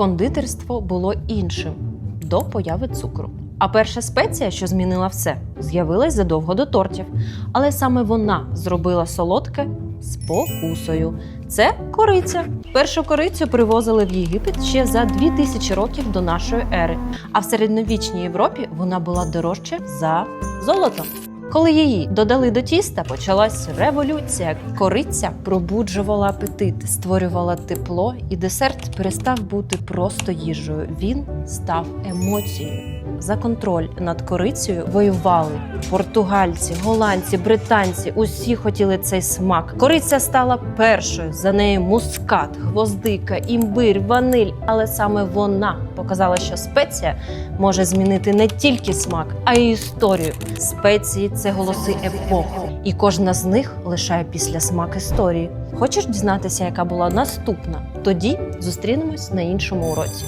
кондитерство було іншим до появи цукру. А перша спеція, що змінила все, з'явилась задовго до тортів. Але саме вона зробила солодке спокусою. Це кориця. Першу корицю привозили в Єгипет ще за 2000 років до нашої ери. А в середньовічній Європі вона була дорожча за золото. Коли її додали до тіста, почалась революція. Кориця пробуджувала апетит, створювала тепло, і десерт перестав бути просто їжею. Він став емоцією. За контроль над корицею воювали португальці, голландці, британці. Усі хотіли цей смак. Кориця стала першою. За нею мускат, гвоздика, імбир, ваниль. Але саме вона показала, що спеція може змінити не тільки смак, а й історію. Спеції це голоси епохи, і кожна з них лишає після смак історії. Хочеш дізнатися, яка була наступна? Тоді зустрінемось на іншому уроці.